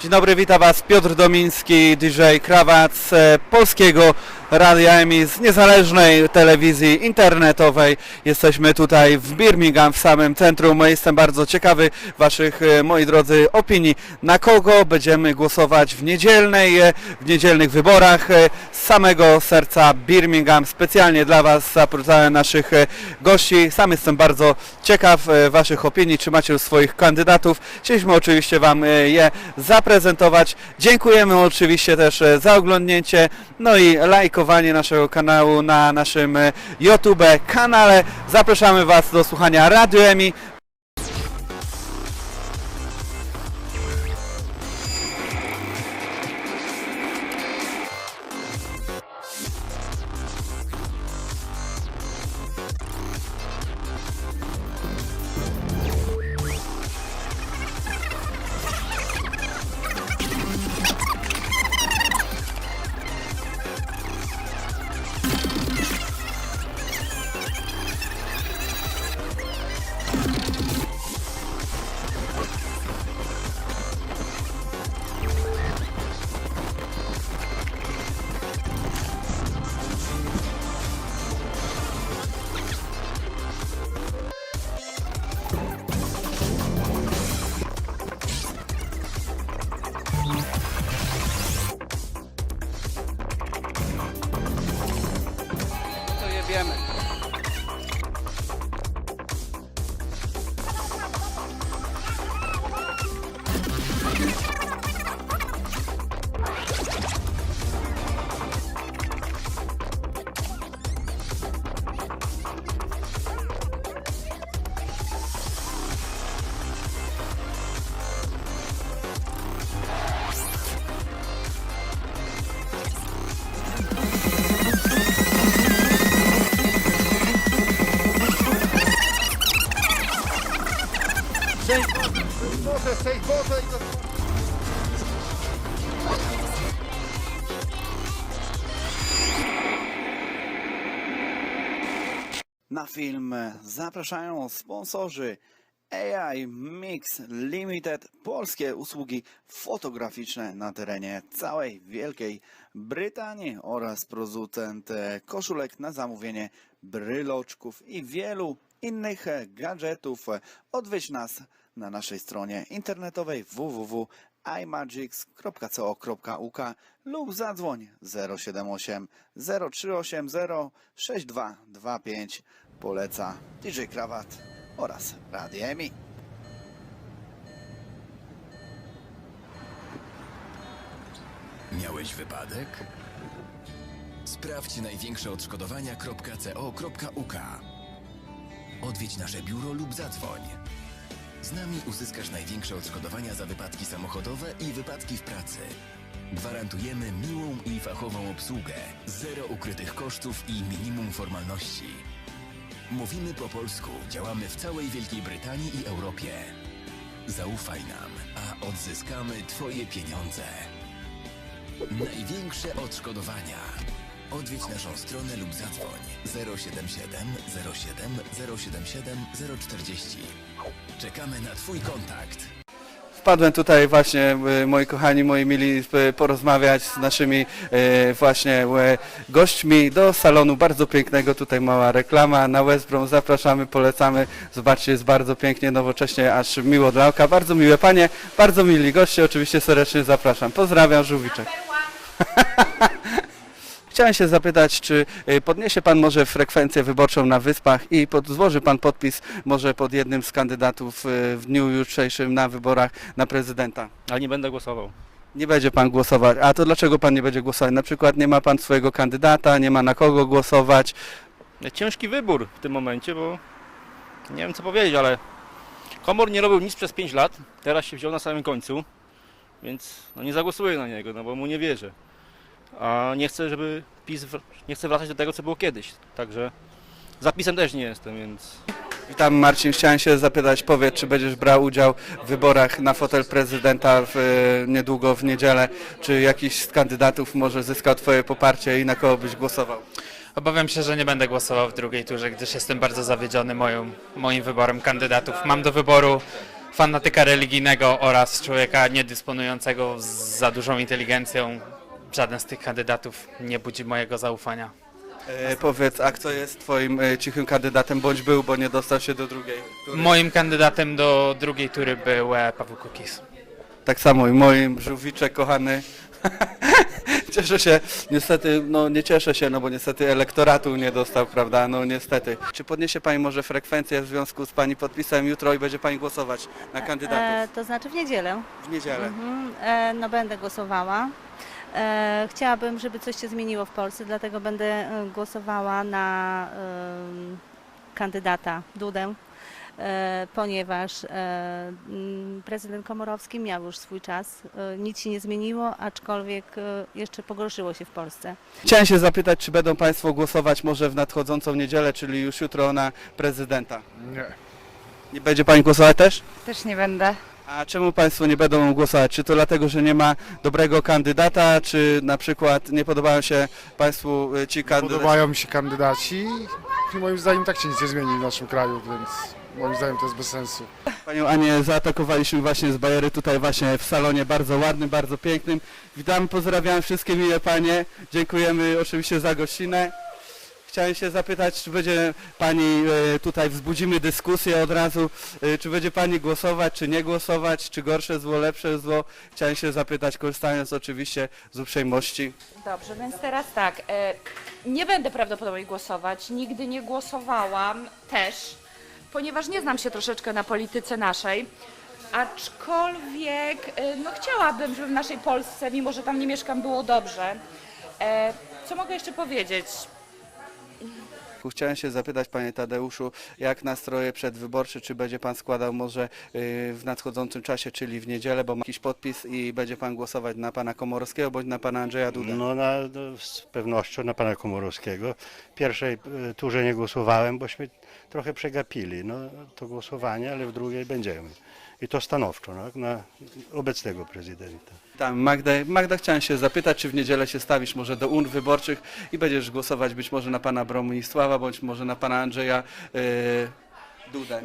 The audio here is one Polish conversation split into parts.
Dzień dobry, witam Was. Piotr Domiński, DJ Krawat z e, Polskiego Radia z niezależnej telewizji internetowej. Jesteśmy tutaj w Birmingham, w samym centrum. Jestem bardzo ciekawy Waszych, e, moi drodzy, opinii. Na kogo będziemy głosować w niedzielnej, e, w niedzielnych wyborach e, z samego serca Birmingham. Specjalnie dla Was zapraszałem naszych gości. Sam jestem bardzo ciekaw Waszych opinii, czy macie już swoich kandydatów. Chcieliśmy oczywiście Wam je zaprezentować. Dziękujemy oczywiście też za oglądnięcie, no i naszego kanału na naszym e, YouTube kanale. Zapraszamy Was do słuchania Radio EMI. Wiemy. Film zapraszają sponsorzy AI Mix Limited, polskie usługi fotograficzne na terenie całej Wielkiej Brytanii oraz producent e, koszulek na zamówienie, bryloczków i wielu innych gadżetów. Odwiedź nas na naszej stronie internetowej www.imagics.co.uk lub zadzwoń 078 0380 6225 poleca DJ Krawat oraz Radio. Miałeś wypadek? Sprawdź największe odszkodowania.co.uk. Odwiedź nasze biuro lub zadzwoń. Z nami uzyskasz największe odszkodowania za wypadki samochodowe i wypadki w pracy. Gwarantujemy miłą i fachową obsługę, zero ukrytych kosztów i minimum formalności. Mówimy po polsku, działamy w całej Wielkiej Brytanii i Europie. Zaufaj nam, a odzyskamy Twoje pieniądze. Największe odszkodowania. Odwiedź naszą stronę lub zadzwoń 077 07 077 040. Czekamy na Twój kontakt. Wpadłem tutaj właśnie, e, moi kochani, moi mili, porozmawiać z naszymi e, właśnie e, gośćmi do salonu bardzo pięknego. Tutaj mała reklama na West Brom. Zapraszamy, polecamy. Zobaczcie, jest bardzo pięknie, nowocześnie, aż miło dla oka. Bardzo miłe panie, bardzo mili goście. Oczywiście serdecznie zapraszam. Pozdrawiam, Żółwiczek. Chciałem się zapytać, czy y, podniesie Pan może frekwencję wyborczą na Wyspach i pod, złoży Pan podpis może pod jednym z kandydatów y, w dniu jutrzejszym na wyborach na prezydenta? Ale nie będę głosował. Nie będzie Pan głosować. A to dlaczego Pan nie będzie głosować? Na przykład nie ma Pan swojego kandydata, nie ma na kogo głosować. Ciężki wybór w tym momencie, bo nie wiem co powiedzieć, ale Komor nie robił nic przez 5 lat, teraz się wziął na samym końcu, więc no nie zagłosuję na niego, no bo mu nie wierzę. A nie chcę, żeby PiS, nie chcę wracać do tego, co było kiedyś, także zapisem też nie jestem, więc Witam Marcin, chciałem się zapytać, powiedz, czy będziesz brał udział w wyborach na fotel prezydenta w, y, niedługo w niedzielę? Czy jakiś z kandydatów może zyskał Twoje poparcie i na kogo byś głosował? Obawiam się, że nie będę głosował w drugiej turze, gdyż jestem bardzo zawiedziony moją, moim wyborem kandydatów. Mam do wyboru fanatyka religijnego oraz człowieka niedysponującego z za dużą inteligencją. Żaden z tych kandydatów nie budzi mojego zaufania. E, powiedz, a kto jest twoim e, cichym kandydatem, bądź był, bo nie dostał się do drugiej? tury? Moim kandydatem do drugiej tury był e, Paweł Kukis. Tak samo i moim żółwiczek kochany. cieszę się, niestety, no nie cieszę się, no bo niestety elektoratu nie dostał, prawda, no niestety. Czy podniesie Pani może frekwencję w związku z Pani podpisem jutro i będzie Pani głosować na kandydatów E, to znaczy w niedzielę. w niedzielę? Mhm. E, no będę głosowała. E, chciałabym, żeby coś się zmieniło w Polsce, dlatego będę e, głosowała na em, kandydata Dudę, e, ponieważ e, prezydent Komorowski miał już swój czas. E, nic się nie zmieniło, aczkolwiek e, jeszcze pogorszyło się w Polsce. Chciałem się zapytać, czy będą Państwo głosować może w nadchodzącą niedzielę, czyli już jutro na prezydenta? Nie. Nie będzie Pani głosować też? Też nie będę. A czemu Państwo nie będą głosować? Czy to dlatego, że nie ma dobrego kandydata, czy na przykład nie podobają się Państwu y, ci kandydaci? Podobają mi się kandydaci i moim zdaniem tak się nic nie zmieni w naszym kraju, więc moim zdaniem to jest bez sensu. Panią Anię zaatakowaliśmy właśnie z Bajery tutaj właśnie w salonie bardzo ładnym, bardzo pięknym. Witamy, pozdrawiam wszystkie miłe Panie. Dziękujemy oczywiście za gościnę. Chciałem się zapytać, czy będzie Pani, e, tutaj wzbudzimy dyskusję od razu, e, czy będzie Pani głosować, czy nie głosować, czy gorsze zło, lepsze zło. Chciałem się zapytać, korzystając oczywiście z uprzejmości. Dobrze, więc teraz tak. E, nie będę prawdopodobnie głosować. Nigdy nie głosowałam też, ponieważ nie znam się troszeczkę na polityce naszej. Aczkolwiek no chciałabym, żeby w naszej Polsce, mimo że tam nie mieszkam, było dobrze. Co mogę jeszcze powiedzieć? Chciałem się zapytać Panie Tadeuszu, jak nastroje przedwyborcze, czy będzie Pan składał może y, w nadchodzącym czasie, czyli w niedzielę, bo ma jakiś podpis i będzie Pan głosować na Pana Komorowskiego bądź na Pana Andrzeja Dudę? No, na, no z pewnością na pana Komorowskiego. W pierwszej e, turze nie głosowałem, bośmy trochę przegapili no, to głosowanie, ale w drugiej będziemy. I to stanowczo no, na obecnego prezydenta. Tam Magda, Magda chciałem się zapytać, czy w niedzielę się stawisz może do urn wyborczych i będziesz głosować być może na Pana Bronisława bądź może na Pana Andrzeja y, Dudę?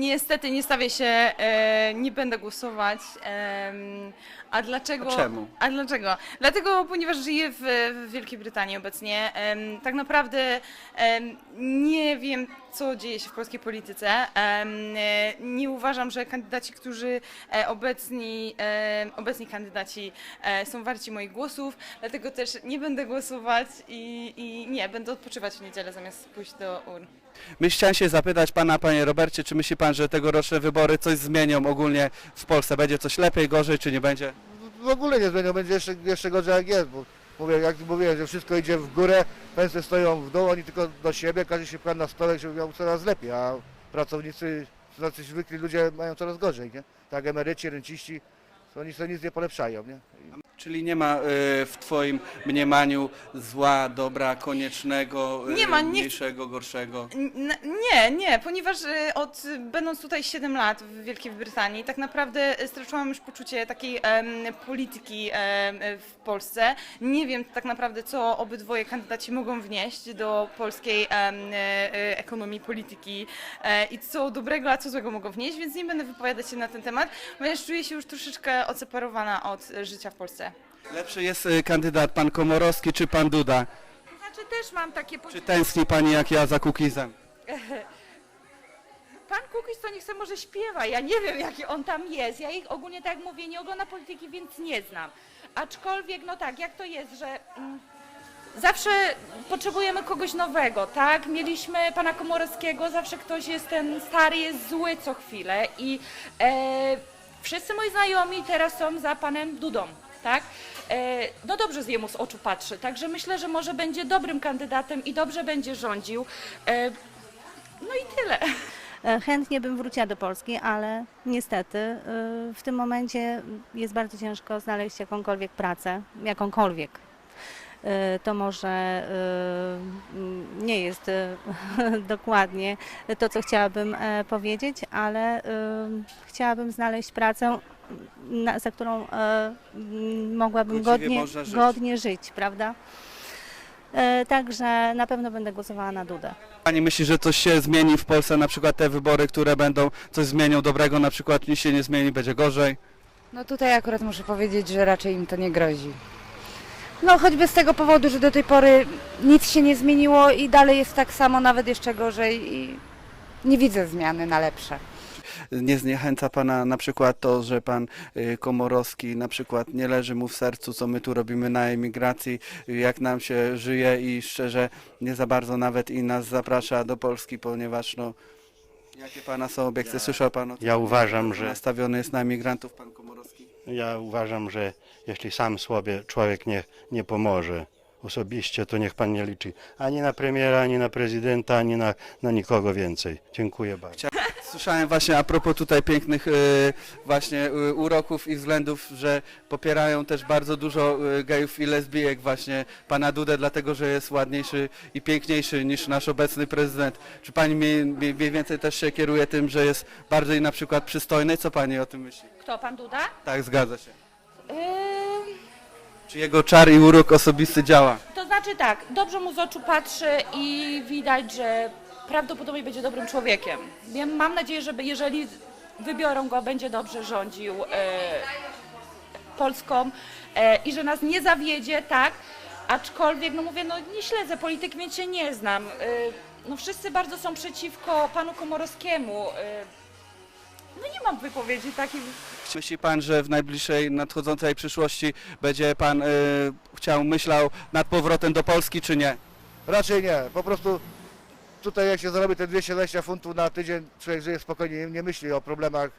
Niestety nie stawię się, e, nie będę głosować. em, a dlaczego? A czemu? A dlaczego? Dlatego, ponieważ żyję w, w Wielkiej Brytanii obecnie. em, tak naprawdę em, nie wiem, co dzieje się w polskiej polityce. Em, e, nie uważam, że kandydaci, którzy e, obecni, e, obecni kandydaci e, są warci moich głosów, dlatego też nie będę głosować i, i nie, będę odpoczywać w niedzielę zamiast pójść do urn. My chciałem się zapytać Pana, Panie Robercie, czy myśli Pan, że tegoroczne wybory coś zmienią ogólnie w Polsce? Będzie coś lepiej, gorzej, czy nie będzie? w ogóle nie zmienią, będzie jeszcze, jeszcze gorzej jak jest, bo mówię, jak mówiłem, że wszystko idzie w górę, pensje stoją w dół, oni tylko do siebie, każdy się pcha na stole, żeby miał coraz lepiej, a pracownicy, tacy zwykli ludzie mają coraz gorzej, nie? Tak emeryci, renciści, oni sobie nic nie polepszają, nie? Czyli nie ma y, w Twoim mniemaniu zła, dobra, koniecznego, y, Nie ma, nie- mniejszego, gorszego? N- Nie, nie, ponieważ y, od, będąc tutaj 7 lat w Wielkiej Brytanii, tak naprawdę straciłam już poczucie takiej em, polityki em, w Polsce. Nie wiem tak naprawdę, co obydwoje kandydaci mogą wnieść do polskiej em, e, e, ekonomii, polityki e, i co dobrego, a co złego mogą wnieść, więc nie będę wypowiadać się na ten temat, ponieważ czuję się już troszeczkę odseparowana od e, życia w Polsce. Lepszy jest y, kandydat Pan Komorowski czy Pan Duda? Znaczy też mam takie Czy tęskni Pani jak ja za Kukizem? Pan Kukiz to niech sobie może śpiewa, ja nie wiem jaki on tam jest, ja ich ogólnie tak jak mówię, nie oglądam polityki, więc nie znam. Aczkolwiek, no tak, jak to jest, że mm, zawsze potrzebujemy kogoś nowego, tak? Mieliśmy pana Komorowskiego, zawsze ktoś jest ten stary, jest zły co chwilę i e, wszyscy moi znajomi teraz są za panem Dudą, tak? E, no dobrze z jemu z oczu patrzy, także myślę, że może będzie dobrym kandydatem i dobrze będzie rządził. E, no i tyle. E, Chętnie bym wróciła do Polski, ale niestety w tym momencie jest bardzo ciężko znaleźć jakąkolwiek pracę, jakąkolwiek. Y, To może mm, nie jest y, dokładnie to, co chciałabym e, powiedzieć, ale chciałabym znaleźć pracę, za którą e, mogłabym godnie, żyć. godnie żyć, prawda? E, Także na pewno będę głosowała na Dudę. Pani myśli, że coś się zmieni w Polsce, na przykład te wybory, które będą, coś zmienią dobrego, na przykład nic się nie zmieni, będzie gorzej? No tutaj akurat muszę powiedzieć, że raczej im to nie grozi. No choćby z tego powodu, że do tej pory nic się nie zmieniło i dalej jest tak samo, nawet jeszcze gorzej i nie widzę zmiany na lepsze. Nie zniechęca Pana na przykład to, że Pan y, Komorowski na przykład nie leży mu w sercu, co my tu robimy na emigracji, jak nam się żyje i szczerze nie za bardzo nawet i nas zaprasza do Polski, ponieważ no jakie Pana są obiekcje? Słyszał Pan o tym? Ja uważam, że nastawiony jest na emigrantów Pan Komorowski? Ja uważam, że jeśli sam sobie człowiek nie, nie pomoże osobiście, to niech pan nie liczy ani na premiera, ani na prezydenta, ani na, na nikogo więcej. Dziękuję bardzo. Słyszałem właśnie a propos tutaj pięknych y, właśnie y, uroków i względów, że popierają też bardzo dużo y, gejów i lesbijek właśnie pana Dudę, dlatego że jest ładniejszy i piękniejszy niż nasz obecny prezydent. Czy pani mniej, mniej mniej więcej też się kieruje tym, że jest bardziej na przykład przystojny? Co pani o tym myśli? Kto, pan Duda? Tak, zgadza się. Czy jego czar i urok osobisty działa? to znaczy tak, dobrze mu z oczu patrzy i widać, że prawdopodobnie będzie dobrym człowiekiem. Wiem, mam nadzieję, że jeżeli wybiorą go, będzie dobrze rządził e, Polską e, i że nas nie zawiedzie, tak? Aczkolwiek, no mówię, no nie śledzę polityki, więc się nie znam. E, no wszyscy bardzo są przeciwko panu Komorowskiemu. E, no nie mam wypowiedzi takich Myśli pan, że w najbliższej, nadchodzącej przyszłości będzie pan y, chciał, myślał nad powrotem do Polski, czy nie? Raczej nie, po prostu tutaj jak się zarobi te 220 funtów na tydzień, człowiek żyje spokojnie, nie, nie myśli o problemach,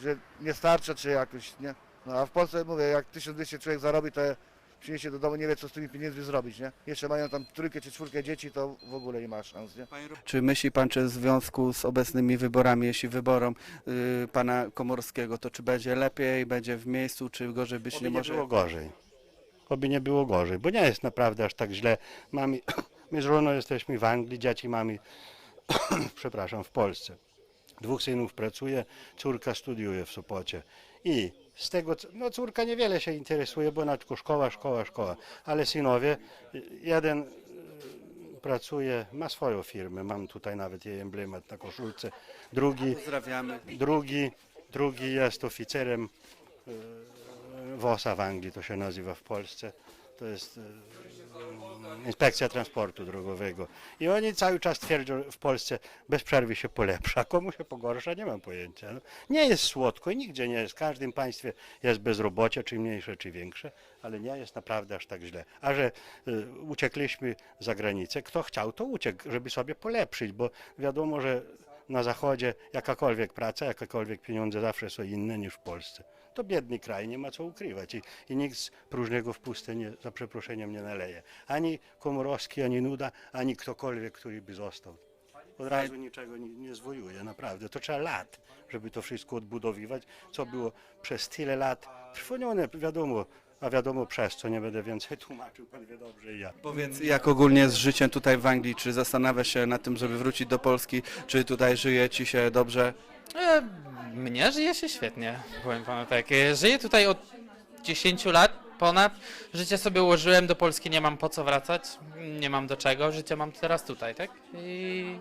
że nie starcza czy jakoś, nie? No a w Polsce mówię, jak 1200 człowiek zarobi, to przyniesie do domu, nie wie co z tymi pieniędzmi zrobić, nie? Jeszcze mają tam trójkę czy czwórkę dzieci, to w ogóle nie ma szans, nie? Czy myśli pan, czy w związku z obecnymi wyborami, jeśli wyborom y, pana Komorowskiego, to czy będzie lepiej, będzie w miejscu, czy gorzej być Oby nie nie może? było gorzej. Oby nie było gorzej, bo nie jest naprawdę aż tak źle. Mamy, my z żoną jesteśmy w Anglii, dzieci mamy, przepraszam, w Polsce. Dwóch synów pracuje, córka studiuje w Sopocie. I z tego, no córka niewiele się interesuje, bo ona tylko szkoła, szkoła, szkoła. Ale synowie, jeden y, pracuje, ma swoją firmę, mam tutaj nawet jej emblemat na koszulce. Drugi. Drugi, drugi jest oficerem e, WOSA w Anglii, to się nazywa w Polsce. To jest e, inspekcja transportu drogowego. I oni cały czas twierdzą w Polsce bez przerwy się polepsza. Komu się pogorsza, nie mam pojęcia. No, nie jest słodko i nigdzie nie jest. W każdym państwie jest bezrobocie, czy mniejsze, czy większe, ale nie jest naprawdę aż tak źle. A że e, uciekliśmy za granicę, kto chciał, to uciekł, żeby sobie polepszyć, bo wiadomo, że na zachodzie jakakolwiek praca, jakakolwiek pieniądze zawsze są inne niż w Polsce. To biedny kraj, nie ma co ukrywać i, i nikt z próżnego w pustę nie, za przeproszeniem nie naleje. Ani Komorowski, ani Nuda, ani ktokolwiek, który by został. Od razu niczego nie, nie zwojuje, naprawdę. To trzeba lat, żeby to wszystko odbudowywać, co było przez tyle lat trwonione, wiadomo, a wiadomo przez co, nie będę więcej tłumaczył, pan wie dobrze i ja. Powiedz, jak ogólnie z życiem tutaj w Anglii, czy zastanawiasz się nad tym, żeby wrócić do Polski, czy tutaj żyje ci się dobrze? E, Mnie żyje się świetnie, powiem panu tak. E, Żyję tutaj od 10 lat ponad. Życie sobie ułożyłem, do Polski nie mam po co wracać, nie mam do czego, życie mam teraz tutaj, tak? I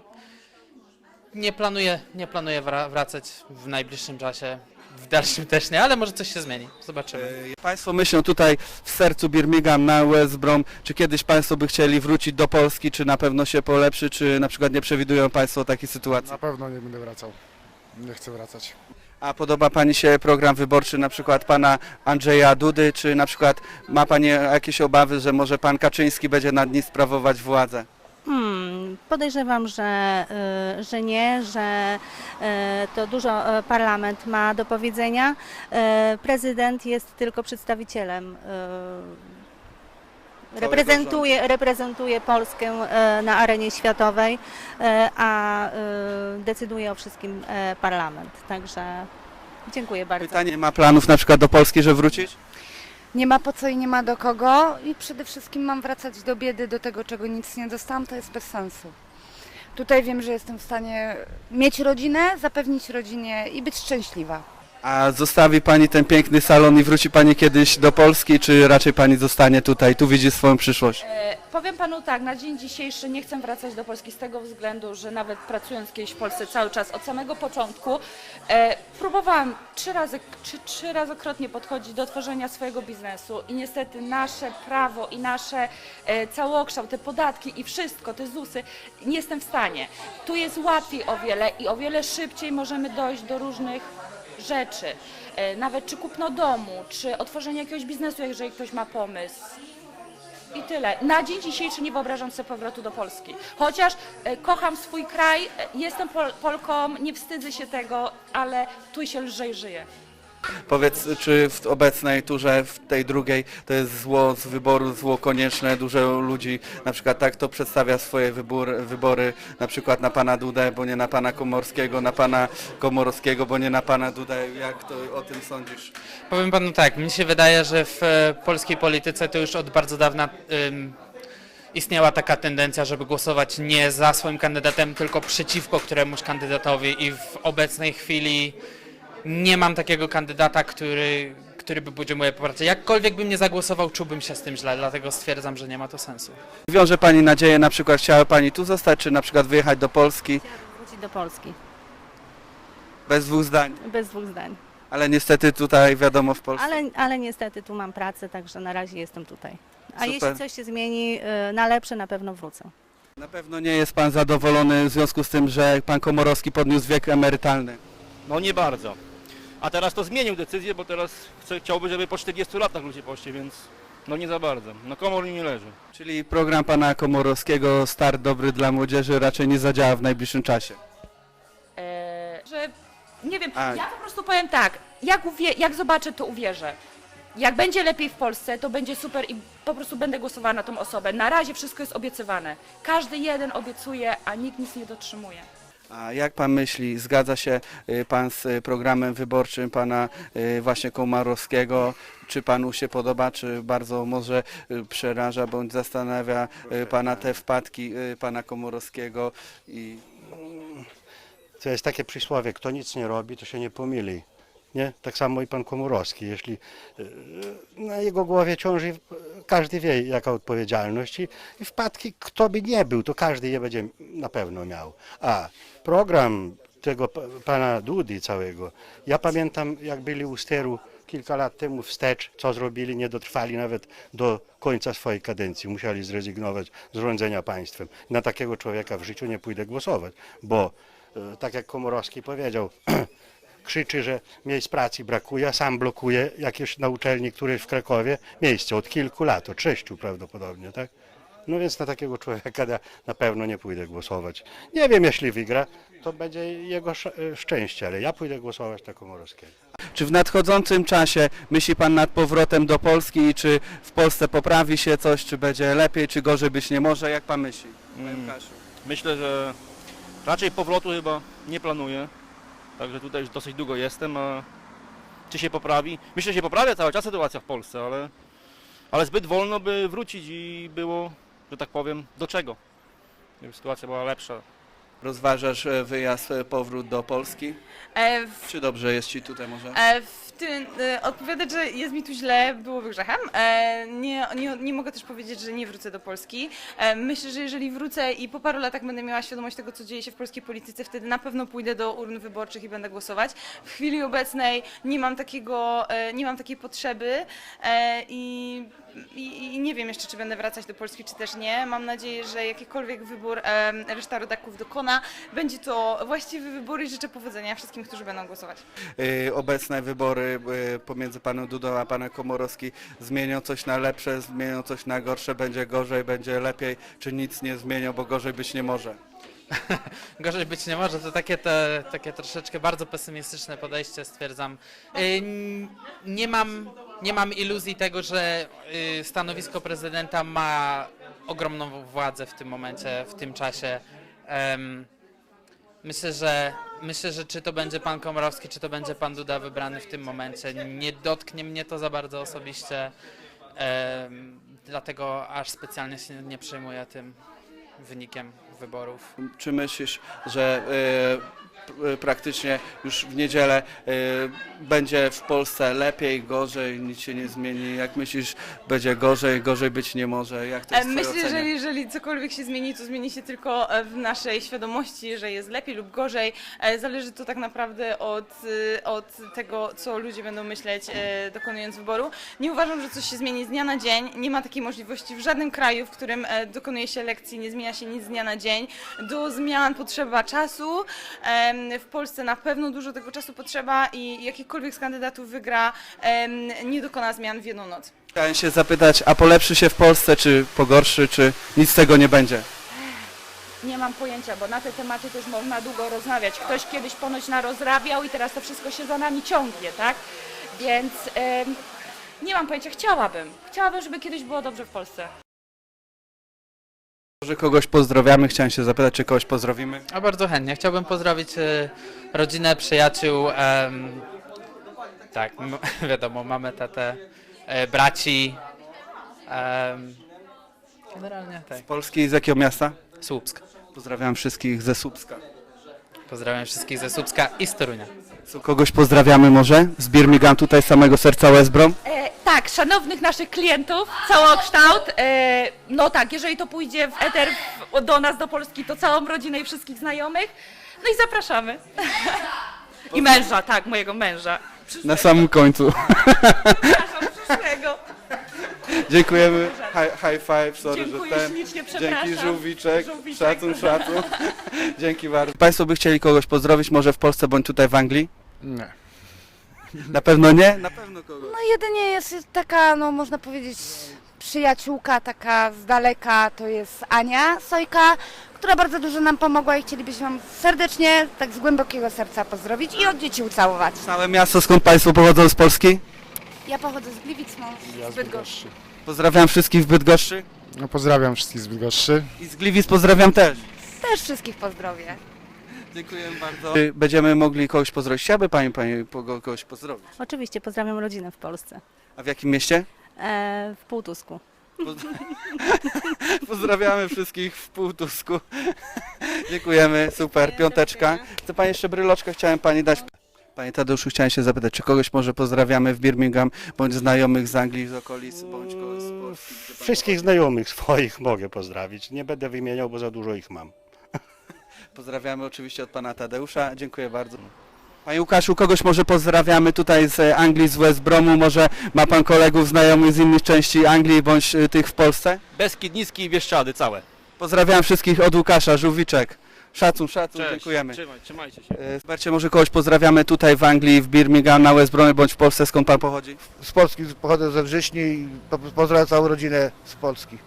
nie planuję, nie planuję wra- wracać w najbliższym czasie, w dalszym też nie, ale może coś się zmieni, zobaczymy. E, Państwo myślą tutaj w sercu Birmingham na West Brom, czy kiedyś Państwo by chcieli wrócić do Polski, czy na pewno się polepszy, czy na przykład nie przewidują Państwo takiej sytuacji? Na pewno nie będę wracał. Nie chcę wracać. A podoba Pani się program wyborczy na przykład Pana Andrzeja Dudy, czy na przykład ma Pani jakieś obawy, że może Pan Kaczyński będzie nad nim sprawować władzę? Hmm, podejrzewam, że, y, że nie, że y, to dużo y, parlament ma do powiedzenia. Y, Prezydent jest tylko przedstawicielem. y, Reprezentuje, reprezentuje Polskę y, na arenie światowej, y, a y, decyduje o wszystkim parlament. Także dziękuję bardzo. Pytanie, ma planów na przykład do Polski, że wrócić? Nie ma po co i nie ma do kogo i przede wszystkim mam wracać do biedy, do tego czego nic nie dostałam, to jest bez sensu. Tutaj wiem, że jestem w stanie mieć rodzinę, zapewnić rodzinie i być szczęśliwa. A zostawi Pani ten piękny salon i wróci Pani kiedyś do Polski, czy raczej Pani zostanie tutaj? Tu widzi swoją przyszłość. E, powiem panu tak, na dzień dzisiejszy nie chcę wracać do Polski z tego względu, że nawet pracując kiedyś w Polsce cały czas od samego początku, e, próbowałam trzy razy, trzy, trzy razokrotnie podchodzić do tworzenia swojego biznesu i niestety nasze prawo i nasze e, całokształt, te podatki i wszystko, te ZUSy, nie jestem w stanie. Tu jest łatwiej o wiele i o wiele szybciej możemy dojść do różnych rzeczy. E, nawet czy kupno domu, czy otworzenie jakiegoś biznesu, jeżeli ktoś ma pomysł. I tyle. Na dzień dzisiejszy nie wyobrażam sobie powrotu do Polski. Chociaż e, kocham swój kraj, e, jestem Pol Polką, nie wstydzę się tego, ale tu się lżej żyje. Powiedz, czy w obecnej turze, w tej drugiej, to jest zło z wyboru, zło konieczne, dużo ludzi na przykład tak to przedstawia swoje wybór, wybory, na przykład na pana Dudę, bo nie na pana Komorskiego, na pana Komorowskiego, bo nie na pana Dudę. Jak to o tym sądzisz? Powiem panu tak, mi się wydaje, że w e, polskiej polityce to już od bardzo dawna ym, istniała taka tendencja, żeby głosować nie za swoim kandydatem, tylko przeciwko któremuś kandydatowi i w obecnej chwili nie mam takiego kandydata, który, który by budził moje poparcie. Jakkolwiek bym nie zagłosował, czułbym się z tym źle, dlatego stwierdzam, że nie ma to sensu. Wiąże pani nadzieję, na przykład chciała pani tu zostać, czy na przykład wyjechać do Polski? Wrócić do Polski, Bez dwóch zdań. bez dwóch zdań. Ale niestety tutaj wiadomo w Polsce. Ale, ale niestety tu mam pracę, także na razie jestem tutaj. A Super. jeśli coś się zmieni y, na lepsze, na pewno wrócę. Na pewno nie jest pan zadowolony w związku z tym, że pan Komorowski podniósł wiek emerytalny. No nie bardzo. A teraz to zmienił decyzję, bo teraz chce, chciałby, żeby po 40 latach ludzie poszli, więc no nie za bardzo. No komor nie leży. Czyli program pana Komorowskiego Start Dobry dla Młodzieży raczej nie zadziała w najbliższym czasie. E, że nie wiem, A- ja po prostu powiem tak, jak, uwie- jak zobaczę, to uwierzę. Jak będzie lepiej w Polsce, to będzie super i po prostu będę głosowała na tą osobę. Na razie wszystko jest obiecywane. Każdy jeden obiecuje, a nikt nic nie dotrzymuje. A jak pan myśli, zgadza się y, pan z y, programem wyborczym pana y, właśnie Komorowskiego? Czy panu się podoba, czy bardzo może przeraża bądź zastanawia pana te wpadki pana Komorowskiego i To jest takie przysłowie, kto nic nie robi, to się nie pomyli. Nie? Tak samo i pan Komorowski. Jeśli e, na jego głowie ciąży, każdy wie jaka odpowiedzialność i, i wpadki, kto by nie był, to każdy je będzie na pewno miał. A program tego pa- pana Dudy całego, ja pamiętam jak byli u steru kilka lat temu wstecz, co zrobili, nie dotrwali nawet do końca swojej kadencji, musieli zrezygnować z rządzenia państwem. Na takiego człowieka w życiu nie pójdę głosować, bo e, tak jak Komorowski powiedział, krzyczy, że miejsc pracy brakuje, a sam blokuje jakieś na uczelni, której w Krakowie miejsce od kilku lat, od sześciu prawdopodobnie, tak? No więc na takiego człowieka ja na pewno nie pójdę głosować. Nie wiem, jeśli wygra, to będzie jego sz- e, szczęście, ale ja pójdę głosować na Komorowskiego. czy w nadchodzącym czasie myśli pan nad powrotem do Polski i czy w Polsce poprawi się coś, czy będzie lepiej, czy gorzej być nie może? Jak pan myśli? panie Mm. Łukaszu? Myślę, że raczej powrotu chyba nie planuję. Także tutaj już dosyć długo jestem, a czy się poprawi? Myślę, że się poprawia cały czas sytuacja w Polsce, ale, ale zbyt wolno by wrócić i było, że tak powiem, do czego? Żeby sytuacja była lepsza. Rozważasz e, wyjazd, e, powrót do Polski? E, w Czy dobrze jest ci tutaj może? E, w tym e, odpowiadać, że jest mi tu źle, byłoby grzechem. E, nie, nie, nie mogę też powiedzieć, że nie wrócę do Polski. E, myślę, że jeżeli wrócę i po paru latach będę miała świadomość tego, co dzieje się w polskiej polityce, wtedy na pewno pójdę do urn wyborczych i będę głosować. W chwili obecnej nie mam takiego, e, nie mam takiej potrzeby e, i, i, i nie wiem jeszcze, czy będę wracać do Polski, czy też nie. Mam nadzieję, że jakikolwiek wybór reszta rodaków dokona, będzie to właściwy wybór i życzę powodzenia wszystkim, którzy będą głosować. Y, obecne wybory y, pomiędzy panem Dudą a panem Komorowski zmienią coś na lepsze, zmienią coś na gorsze, będzie gorzej, będzie lepiej, czy nic nie zmienią, bo gorzej być nie może. Gorzej być nie może, to takie, te, takie troszeczkę bardzo pesymistyczne podejście stwierdzam. Y, n- Nie mam, nie mam iluzji tego, że y, stanowisko prezydenta ma ogromną władzę w tym momencie, w tym czasie. Em, Myślę, że myślę, że czy to będzie pan Komorowski, czy to będzie pan Duda wybrany w tym momencie, nie dotknie mnie to za bardzo osobiście. Em, Dlatego aż specjalnie się nie przejmuję tym wynikiem wyborów. Czy myślisz, że p- praktycznie już w niedzielę. E, Będzie w Polsce lepiej, gorzej, nic się nie zmieni. Jak myślisz, będzie gorzej, gorzej być nie może? Jak to E, jest Myślę, że jeżeli cokolwiek się zmieni, to zmieni się tylko e, w naszej świadomości, że jest lepiej lub gorzej. E, Zależy to tak naprawdę od, e, od tego, co ludzie będą myśleć, e, dokonując wyboru. Nie uważam, że coś się zmieni z dnia na dzień. Nie ma takiej możliwości w żadnym kraju, w którym e, dokonuje się elekcji, nie zmienia się nic z dnia na dzień. Do zmian potrzeba czasu. W Polsce na pewno dużo tego czasu potrzeba i jakikolwiek z kandydatów wygra, nie dokona zmian w jedną noc. Chciałem się zapytać, a polepszy się w Polsce, czy pogorszy, czy nic z tego nie będzie? Nie mam pojęcia, bo na te tematy też można długo rozmawiać. Ktoś kiedyś ponoć narozrabiał i teraz to wszystko się za nami ciągnie, tak? Więc nie mam pojęcia, chciałabym. Chciałabym, żeby kiedyś było dobrze w Polsce. Może kogoś pozdrawiamy, chciałem się zapytać, czy kogoś pozdrowimy. A bardzo chętnie. Chciałbym pozdrowić e, rodzinę, przyjaciół, em, tak, m- wiadomo, mamy tatę, e, braci, em, generalnie tak. Z Polski, z jakiego miasta? Słupsk. Pozdrawiam wszystkich ze Słupska. Pozdrawiam wszystkich ze Słupska i z Torunia. Co, kogoś pozdrawiamy może? Z Birmingham, tutaj z samego serca West Brom? E, tak, szanownych naszych klientów, całokształt. E, no tak, jeżeli to pójdzie w eter w, do nas, do Polski, to całą rodzinę i wszystkich znajomych. No i zapraszamy. I męża, tak, mojego męża. Na samym końcu. Przepraszam, przyszłego. Dziękujemy. High, high five, sorry, Dziękuję że ten. ślicznie, przepraszam. Dzięki żółwiczek, Żółwiczek. szacun, szacun. Dzięki bardzo. Państwo by chcieli kogoś pozdrowić, może w Polsce bądź tutaj w Anglii? Nie. Na pewno nie? Na pewno kogoś. No jedynie jest taka, no można powiedzieć, przyjaciółka taka z daleka, to jest Ania Sojka, która bardzo dużo nam pomogła i chcielibyśmy ją serdecznie, tak z głębokiego serca pozdrowić i od dzieci ucałować. Całe miasto, skąd Państwo pochodzą z Polski? Ja pochodzę z Gliwic, mąż Ja z. Bydgoszczy. Pozdrawiam wszystkich w Bydgoszczy No, pozdrawiam wszystkich z Bydgoszczy. i z Gliwic pozdrawiam też. Też wszystkich pozdrowię. Dziękuję bardzo. Czy będziemy mogli kogoś pozdrowić? Chciałaby Pani, Pani po- kogoś pozdrowić? Oczywiście pozdrawiam rodzinę w Polsce, A w jakim mieście? e, w Półtusku. Poz- Pozdrawiamy wszystkich w Półtusku. Dziękujemy, super, piąteczka. Chce Pani jeszcze bryloczkę? Chciałem Pani dać. Panie Tadeuszu, chciałem się zapytać, czy kogoś może pozdrawiamy w Birmingham, bądź znajomych z Anglii, z okolic, bądź kogoś z Polski? gdzie pan- Wszystkich znajomych swoich mogę pozdrowić. Nie będę wymieniał, bo za dużo ich mam. Pozdrawiamy oczywiście od Pana Tadeusza, dziękuję bardzo. Panie Łukaszu, kogoś może pozdrawiamy tutaj z Anglii, z West Bromu, może ma Pan kolegów, znajomych z innych części Anglii, bądź y, tych w Polsce? Beskid Niski i Bieszczady całe. Pozdrawiam wszystkich od Łukasza, Żółwiczek. Szacun, szacun, Cześć, dziękujemy. Trzymaj, trzymajcie się. E, Zobaczcie, może kogoś pozdrawiamy tutaj w Anglii, w Birmingham, na West Bromie, bądź w Polsce, skąd Pan pochodzi? Z Polski pochodzę ze Wrześni i po- pozdrawiam całą rodzinę z Polski.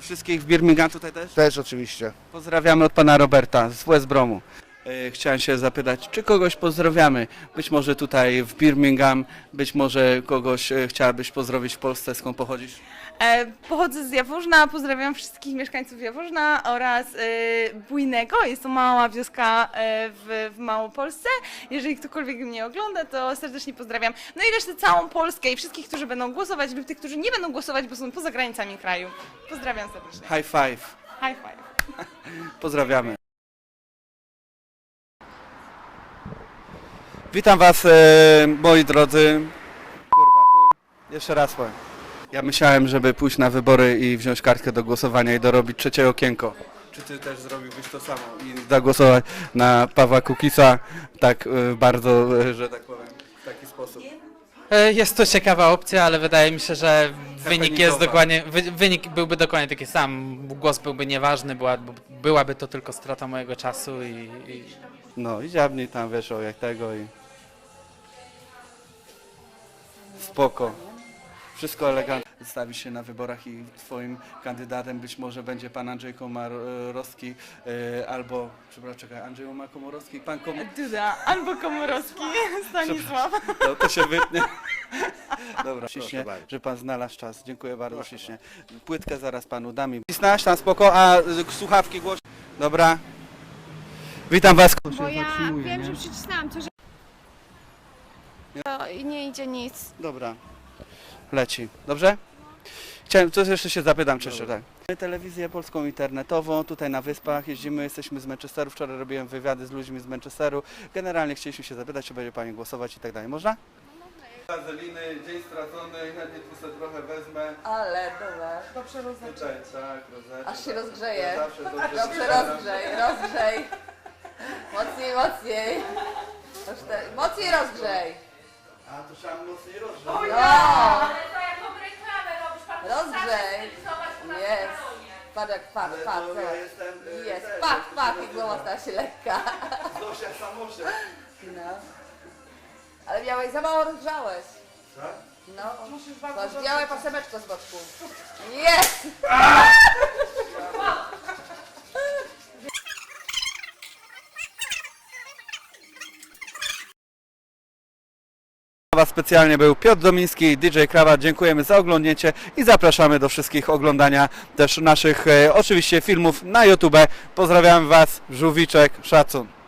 I wszystkich w Birmingham tutaj też? Też oczywiście. Pozdrawiamy od Pana Roberta z West Bromu. E, Chciałem się zapytać, czy kogoś pozdrawiamy? Być może tutaj w Birmingham, być może kogoś e, chciałabyś pozdrowić w Polsce, skąd pochodzisz? E, Pochodzę z Jaworzna, pozdrawiam wszystkich mieszkańców Jaworzna oraz e, Bujnego. Jest to mała wioska e, w, w Małopolsce. Jeżeli ktokolwiek mnie ogląda, to serdecznie pozdrawiam. No i resztę całą Polskę i wszystkich, którzy będą głosować lub tych, którzy nie będą głosować, bo są poza granicami kraju. Pozdrawiam serdecznie. High five. High five. Pozdrawiamy. Witam Was, moi drodzy. Kurwa, chuj. Jeszcze raz powiem. Ja myślałem, żeby pójść na wybory i wziąć kartkę do głosowania i dorobić trzecie okienko. Czy Ty też zrobiłbyś to samo i zagłosować na Pawła Kukisa tak e, bardzo, e, że tak powiem, w taki sposób? E, Jest to ciekawa opcja, ale wydaje mi się, że wynik jest dokładnie, wy, wynik byłby dokładnie taki sam, głos byłby nieważny, była, byłaby to tylko strata mojego czasu i, i No i dziabnij tam, wiesz, o jak tego i... Spoko. Wszystko elegancko. Stawisz się na wyborach i twoim kandydatem być może będzie pan Andrzej Komorowski e, albo, przepraszam, czekaj, Andrzej Komorowski, pan Kom... Duda albo Komorowski, Stanisław. No, to się wytnie. Dobra, ślicznie, że pan znalazł czas. Dziękuję bardzo ślicznie. Płytkę zaraz panu dam. Znasz tam spoko, a słuchawki głośno. Dobra. Witam was. Bo ja wiem, że przeczytałam to, że to nie idzie nic. Dobra. Leci. Dobrze? Chciałem, coś jeszcze się zapytam, czy jeszcze tak. My telewizję polską internetową, tutaj na Wyspach jeździmy, jesteśmy z Manchesteru, wczoraj robiłem wywiady z ludźmi z Manchesteru. Generalnie chcieliśmy się zapytać, czy będzie Pani głosować i tak dalej. Można? Wazeliny, dzień stracony, chętnie tu sobie trochę wezmę. Ale dobra. Tutaj, tak, rozeczka. Aż się rozgrzeje. Ja zawsze dobrze Dobrze rozgrzej, rozgrzej. Mocniej, mocniej. Aż te- Mocniej rozgrzej. A, to trzeba mocniej rozgrzeć. No. Rozgrzej. Jest. Patrz jak patrz, Ale patrz. to ja jestem, y, Jest. ten, Patrz, jak patrz to i głowa stała się lekka. Zosia Samoszek. No. Ale miałeś za mało rozgrzałeś. Tak? No. Masz białe pasemeczko z boczku. Jest! Dla Was specjalnie był Piotr Domiński, DJ Krawat. Dziękujemy za oglądnięcie i zapraszamy do wszystkich oglądania też naszych e, oczywiście filmów na YouTube. Pozdrawiam Was, Żółwiczek, szacun.